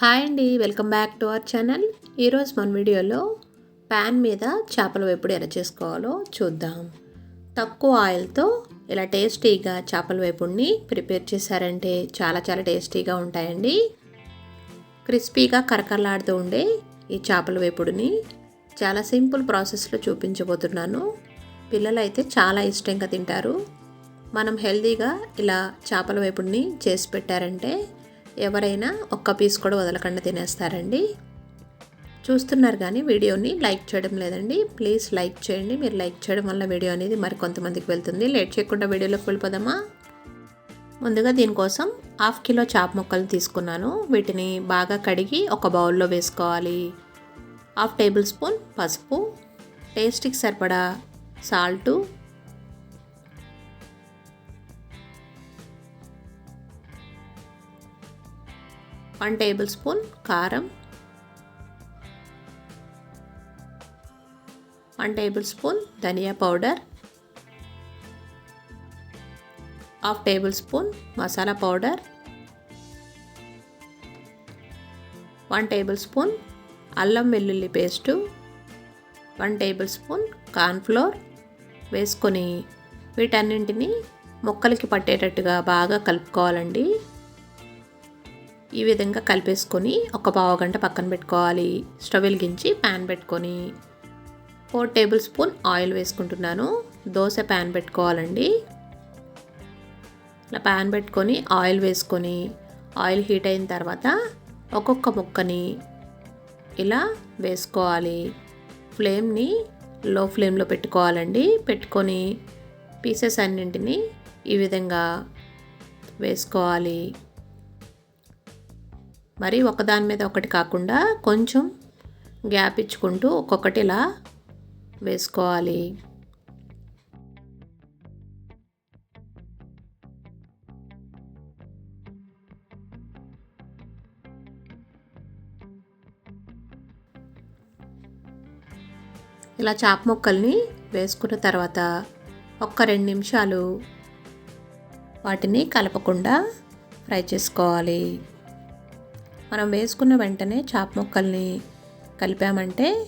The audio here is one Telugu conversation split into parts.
హాయ్ అండి welcome back to our channel. ఈరోజు మన వీడియోలో ప్యాన్ మీద చేపల వేపుడు ఎలా చేసుకోవాలో చూద్దాం. తక్కువ ఆయిల్తో ఇలా టేస్టీగా చేపల వేపుడిని ప్రిపేర్ చేశారంటే చాలా చాలా టేస్టీగా ఉంటాయండి. క్రిస్పీగా కరకరలాడుతూ ఉండే ఈ చేపల వేపుడిని చాలా సింపుల్ ప్రాసెస్లో చూపించబోతున్నాను. పిల్లలు అయితే చాలా ఇష్టంగా తింటారు. మనం హెల్తీగా ఇలా చేపల వేపుడిని చేసి పెట్టారంటే ఎవరైనా ఒక్క పీస్ కూడా వదలకుండా తినేస్తారండి. చూస్తున్నారు కానీ వీడియోని లైక్ చేయడం లేదండి. ప్లీజ్ లైక్ చేయండి. మీరు లైక్ చేయడం వల్ల వీడియో అనేది మరి కొంతమందికి వెళ్తుంది. లేట్ చేయకుండా వీడియోలోకి వెళ్ళిపోదామా? ముందుగా దీనికోసం హాఫ్ కిలో చాప ముక్కలు తీసుకున్నాను. వీటిని బాగా కడిగి ఒక బౌల్లో వేసుకోవాలి. హాఫ్ టేబుల్ స్పూన్ పసుపు. టేస్ట్కి సరిపడా సాల్టు. వన్ టేబుల్ స్పూన్ కారం వన్ టేబుల్ స్పూన్ ధనియా powder half tablespoon masala powder one tablespoon అల్లం వెల్లుల్లి paste one tablespoon cornflour వేసుకొని వీటన్నింటినీ మొక్కలకి పట్టేటట్టుగా బాగా కలుపుకోవాలండి. ఈ విధంగా కలిపేసుకొని ఒక పావు గంట పక్కన పెట్టుకోవాలి. స్టవ్ వెలిగించి ప్యాన్ పెట్టుకొని ఫోర్ టేబుల్ స్పూన్ ఆయిల్ వేసుకుంటున్నాను. దోశ ప్యాన్ పెట్టుకోవాలండి. ఇలా ప్యాన్ పెట్టుకొని ఆయిల్ వేసుకొని ఆయిల్ హీట్ అయిన తర్వాత ఒక్కొక్క ముక్కని ఇలా వేసుకోవాలి. ఫ్లేమ్ని లో ఫ్లేమ్లో పెట్టుకోవాలండి. పెట్టుకొని పీసెస్ అన్నింటినీ ఈ విధంగా వేసుకోవాలి. మరి ఒకదాని మీద ఒకటి కాకుండా కొంచెం గ్యాప్ ఇచ్చుకుంటూ ఒక్కొక్కటి ఇలా వేసుకోవాలి. ఇలా చాప ముక్కల్ని వేసుకున్న తర్వాత ఒక్క రెండు నిమిషాలు వాటిని కలపకుండా ఫ్రై చేసుకోవాలి. మనం వేసుకున్న వెంటనే చాప ముక్కల్ని కలిపామంటే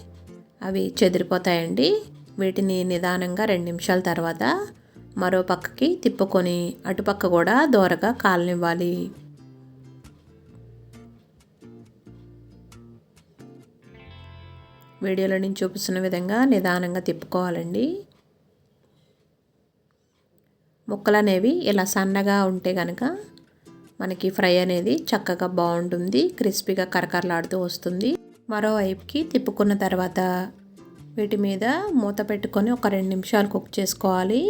అవి చెదిరిపోతాయండి. వీటిని నిదానంగా రెండు నిమిషాల తర్వాత మరో పక్కకి తిప్పుకొని అటుపక్క కూడా దోరగా కాలనివ్వాలి. వీడియోలో నేను చూపిస్తున్న విధంగా నిదానంగా తిప్పుకోవాలండి. ముక్కలు అనేవి ఇలా సన్నగా ఉంటే కనుక మనకి ఫ్రై అనేది చక్కగా బాగుంటుంది క్రిస్పీగా కరకరలాడుతూ వస్తుంది. మరోవైపుకి తిప్పుకున్న తర్వాత వీటి మీద మూత పెట్టుకొని ఒక రెండు నిమిషాలు కుక్ చేసుకోవాలి.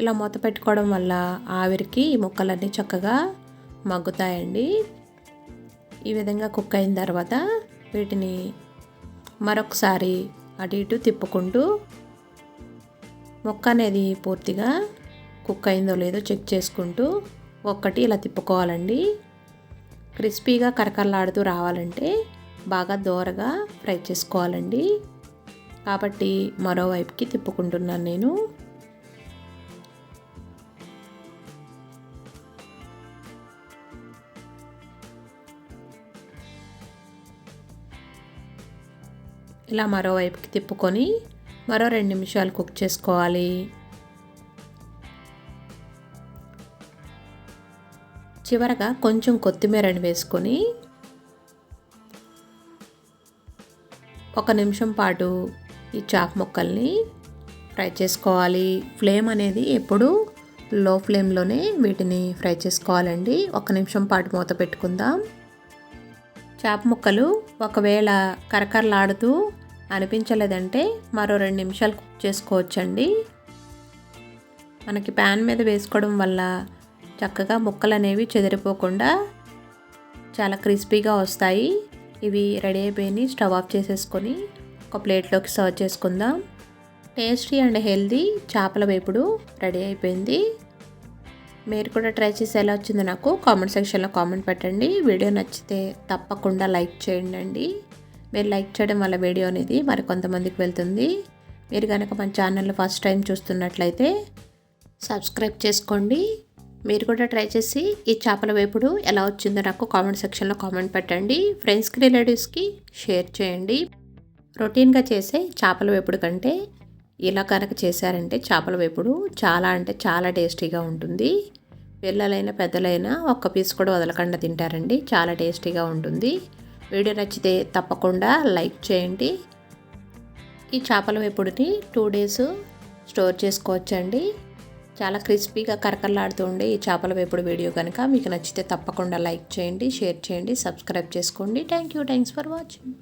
ఇలా మూత పెట్టుకోవడం వల్ల ఆవిరికి ఈ ముక్కలన్నీ చక్కగా మగ్గుతాయండి. ఈ విధంగా కుక్ అయిన తర్వాత వీటిని మరొకసారి అటు ఇటు తిప్పుకుంటూ మొక్క అనేది పూర్తిగా కుక్ అయిందో లేదో చెక్ చేసుకుంటూ ఒక్కటి ఇలా తిప్పుకోవాలండి. క్రిస్పీగా కరకరలాడుతూ రావాలంటే బాగా దోరగా ఫ్రై చేసుకోవాలండి. కాబట్టి మరోవైపుకి తిప్పుకుంటున్నాను నేను. ఇలా మరోవైపుకి తిప్పుకొని మరో రెండు నిమిషాలు కుక్ చేసుకోవాలి. చివరగా కొంచెం కొత్తిమీరని వేసుకొని ఒక నిమిషం పాటు ఈ చాప్ ముక్కల్ని ఫ్రై చేసుకోవాలి. ఫ్లేమ్ అనేది ఎప్పుడు లో ఫ్లేమ్లోనే వీటిని ఫ్రై చేసుకోవాలండి. ఒక నిమిషం పాటు మూత పెట్టుకుందాం. చాప ముక్కలు ఒకవేళ కరకరలాడుతూ అనిపించలేదంటే మరో రెండు నిమిషాలు కుక్ చేసుకోవచ్చండి. మనకి ప్యాన్ మీద వేసుకోవడం వల్ల చక్కగా ముక్కలు అనేవి చెదిరిపోకుండా చాలా క్రిస్పీగా వస్తాయి. ఇవి రెడీ అయిపోయి స్టవ్ ఆఫ్ చేసేసుకొని ఒక ప్లేట్లోకి సర్వ్ చేసుకుందాం. టేస్టీ అండ్ హెల్దీ చేపల వేపుడు రెడీ అయిపోయింది. మీరు కూడా ట్రై చేసి ఎలా వచ్చిందో నాకు కామెంట్ సెక్షన్లో కామెంట్ పెట్టండి. వీడియో నచ్చితే తప్పకుండా లైక్ చేయండి అండి. మీరు లైక్ చేయడం వల్ల వీడియో అనేది మరి కొంతమందికి వెళ్తుంది. మీరు కనుక మన ఛానల్ ఫస్ట్ టైం చూస్తున్నట్లయితే సబ్స్క్రైబ్ చేసుకోండి. మీరు కూడా ట్రై చేసి ఈ చేపల వేపుడు ఎలా వచ్చిందో నాకు కామెంట్ సెక్షన్లో కామెంట్ పెట్టండి. ఫ్రెండ్స్కి రిలేటివ్స్కి షేర్ చేయండి. రొటీన్గా చేసే చేపల వేపుడు కంటే ఇలా కనుక చేశారంటే చేపల వేపుడు చాలా అంటే చాలా టేస్టీగా ఉంటుంది. పిల్లలైనా పెద్దలైనా ఒక్క పీస్ కూడా వదలకుండా తింటారండి. చాలా టేస్టీగా ఉంటుంది. వీడియో నచ్చితే తప్పకుండా లైక్ చేయండి. ఈ చేపల వేపుడిని టూ డేస్ స్టోర్ చేసుకోవచ్చండి. చాలా క్రిస్పీగా కరకరలాడుతూ ఉండే ఈ చేపల వేపుడు వీడియో కనుక మీకు నచ్చితే తప్పకుండా లైక్ చేయండి షేర్ చేయండి సబ్స్క్రైబ్ చేసుకోండి. Thank you thanks for watching